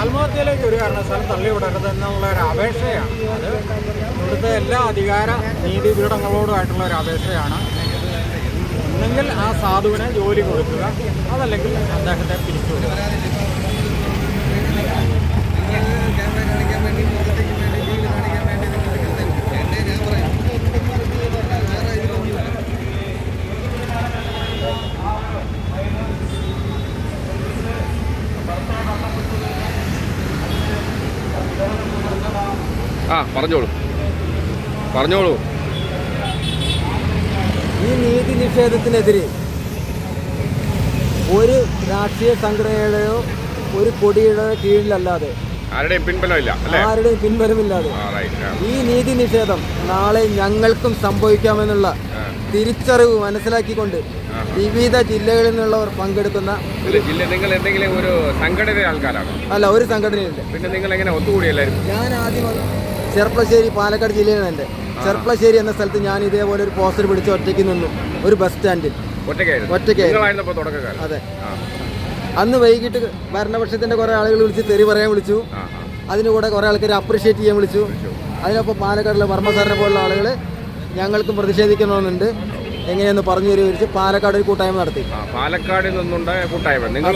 ആത്മഹത്യയിലേക്ക് ഒരു കാരണവശാലും തള്ളിവിടരുത് എന്നുള്ള ഒരു അപേക്ഷയാണ്. അത് ഇവിടുത്തെ എല്ലാ അധികാര നീതി നീതിപീഠങ്ങളോടുമായിട്ടുള്ള ഒരു അപേക്ഷയാണ്. ഒന്നെങ്കിൽ ആ സാധുവിനെ ജോലി കൊടുക്കുക അതല്ലെങ്കിൽ അദ്ദേഹത്തെ പിരിച്ചുവിടുക. ആ പറഞ്ഞോളൂ. പറഞ്ഞോളൂ. ഈ നീതി നിഷേധത്തിനെതിരെ ഒരു രാഷ്ട്രീയ സംഘടനയുടെയോ ഒരു കൊടിയുടെയോ കീഴിലല്ലാതെ ആരുടെയും പിൻബലമില്ല ആരുടെയും പിൻബലമില്ലാതെ ഈ നീതി നിഷേധം നാളെ ഞങ്ങൾക്കും സംഭവിക്കാമെന്നുള്ള തിരിച്ചറിവ് മനസ്സിലാക്കിക്കൊണ്ട് വിവിധ ജില്ലകളിൽ നിന്നുള്ളവർ പങ്കെടുക്കുന്ന ജില്ല നിങ്ങൾ എന്തെങ്കിലും ഒരു സംഘടന ആൾക്കാരാണ്? അല്ല ഒരു സംഘടനയുണ്ട് പിന്നെ നിങ്ങൾ എങ്ങനെ ഒത്തുകൂടി എല്ലാവരും? ഞാൻ ആദ്യം ചെർപ്പളശ്ശേരി പാലക്കാട് ജില്ലയാണ് എന്റെ. ചെർപ്പളശ്ശേരി എന്ന സ്ഥലത്ത് ഞാൻ ഇതേപോലെ ഒരു പോസ്റ്റർ പിടിച്ച് ഒറ്റയ്ക്ക് നിന്നു. ഒരു ബസ് സ്റ്റാൻഡിൽ ഒറ്റയ്ക്കായിരുന്നു? അതെ. അന്ന് വൈകിട്ട് ഭരണപക്ഷത്തിന്റെ കുറെ ആളുകൾ വിളിച്ച് തെറി പറയാൻ വിളിച്ചു. അതിന് കൂടെ കുറേ ആൾക്കാർ അപ്രീഷിയേറ്റ് ചെയ്യാൻ വിളിച്ചു. അതിനൊപ്പം പാലക്കാടിലെ വർമ്മ സാറിനെ പോലുള്ള ആളുകൾ ഞങ്ങൾക്കും പ്രതിഷേധിക്കണമെന്നുണ്ട്. എങ്ങനെയെന്ന് പറഞ്ഞു തരുവരിച്ച് പാലക്കാട് ഒരു കൂട്ടായ്മ നടത്തി. പാലക്കാടിൽ നിന്നുണ്ടായ കൂട്ടായ്മ. നിങ്ങൾ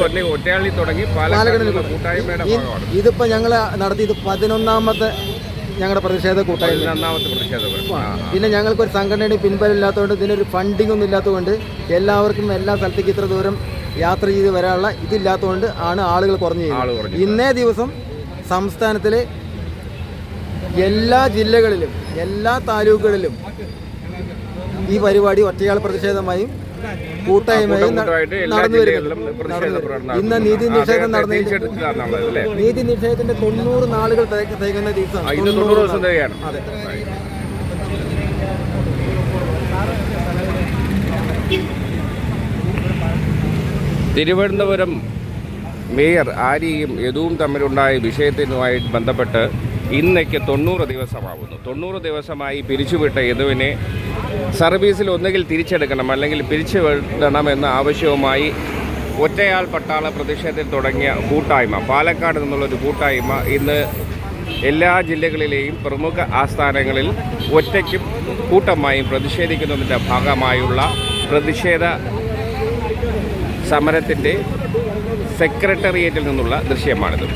തുടങ്ങി പാലക്കാടിൽ ഇതിപ്പോൾ ഞങ്ങൾ നടത്തിയത് പതിനൊന്നാമത്തെ ഞങ്ങളുടെ പ്രതിഷേധ കൂട്ടായ്മ. രണ്ടാമത്തെ പ്രതിഷേധം. പിന്നെ ഞങ്ങൾക്ക് പിന്നെ ഞങ്ങൾക്കൊരു സംഘടനയുടെ പിൻബലമില്ലാത്തതുകൊണ്ട് ഇതിനൊരു ഫണ്ടിംഗ് ഒന്നും ഇല്ലാത്തതുകൊണ്ട് എല്ലാവർക്കും എല്ലാ സ്ഥലത്തേക്ക് ഇത്ര ദൂരം യാത്ര ചെയ്ത് വരാനുള്ള ഇതില്ലാത്തതുകൊണ്ട് ആണ് ആളുകൾ കുറഞ്ഞു ആൾ കുറഞ്ഞു. ഇന്നേ ദിവസം സംസ്ഥാനത്തിലെ എല്ലാ ജില്ലകളിലും എല്ലാ താലൂക്കുകളിലും ഈ പരിപാടി ഒറ്റയാൾ പ്രതിഷേധമായും കൂട്ടായ്മയും നടന്നു ഇന്ന് നീതി. നിഷേധം അല്ലേ? നീതി നിഷേധത്തിന്റെ തൊണ്ണൂറ് നാളുകൾ തിക- തികയുന്ന ദിവസമാണ്. അതെ. തിരുവനന്തപുരം മേയർ ആര്യയും യദുവും തമ്മിലുണ്ടായ വിഷയത്തിനുമായി ബന്ധപ്പെട്ട് ഇന്നേക്ക് തൊണ്ണൂറ് ദിവസമാവുന്നു. തൊണ്ണൂറ് ദിവസമായി പിരിച്ചുവിട്ട യദുവിനെ സർവീസിൽ ഒന്നുകിൽ തിരിച്ചെടുക്കണം അല്ലെങ്കിൽ പിരിച്ചുവിടണം എന്ന ആവശ്യവുമായി ഒറ്റയാൾ പട്ടാള പ്രതിഷേധത്തിൽ തുടങ്ങിയ കൂട്ടായ്മ. പാലക്കാട് നിന്നുള്ളൊരു കൂട്ടായ്മ. ഇന്ന് എല്ലാ ജില്ലകളിലെയും പ്രമുഖ ആസ്ഥാനങ്ങളിൽ ഒറ്റയ്ക്കും കൂട്ടമായും പ്രതിഷേധിക്കുന്നതിന്റെ ഭാഗമായുള്ള പ്രതിഷേധ സമരത്തിന്റെ സെക്രട്ടേറിയറ്റിൽ നിന്നുള്ള ദൃശ്യമാണിത്.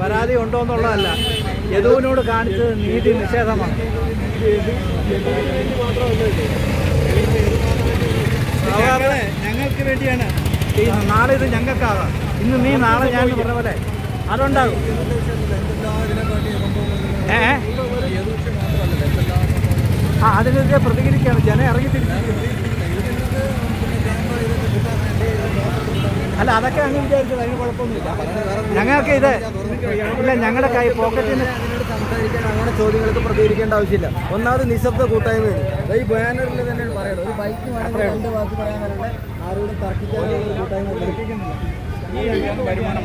പരാതി ഉണ്ടോ എന്നുള്ളതല്ല യദുവിനോട് കാണിച്ചത് നീതി നിഷേധമാണ്. സാധാരണ ഞങ്ങൾക്ക് വേണ്ടിയാണ് നാളെ ഇത് ഞങ്ങൾക്കാകാം ഇന്ന് നീ നാളെ ഞാൻ പറഞ്ഞ പോലെ അതുണ്ടാകും. ഏ ആ അതിനെതിരെ പ്രതികരിക്കുകയാണ്. ജനം ഇറങ്ങി തിരിച്ചിരിക്കുന്നു അല്ല അതൊക്കെ അങ്ങ് വിചാരിച്ചത് അതിന് കുഴപ്പമൊന്നുമില്ല. ഞങ്ങൾക്ക് ഇത് ഇല്ല ഞങ്ങളുടെ കൈ പോക്കറ്റിൽ സംസാരിക്കാൻ അങ്ങനെ ചോദ്യങ്ങൾക്ക് പ്രതികരിക്കേണ്ട ആവശ്യമില്ല. ഒന്നാമത് നിശബ്ദ കൂട്ടായ്മയാണ് ഈ ബാനറിൽ തന്നെ പറയുന്നത്. ഒരു ബൈക്ക് വേണമെങ്കിൽ രണ്ട് വാക്ക് പറയാനല്ലാതെ ആരോടും തർക്കിക്കാനുള്ള ഒരു കൂട്ടായ്മ. ഈ വരുമാനം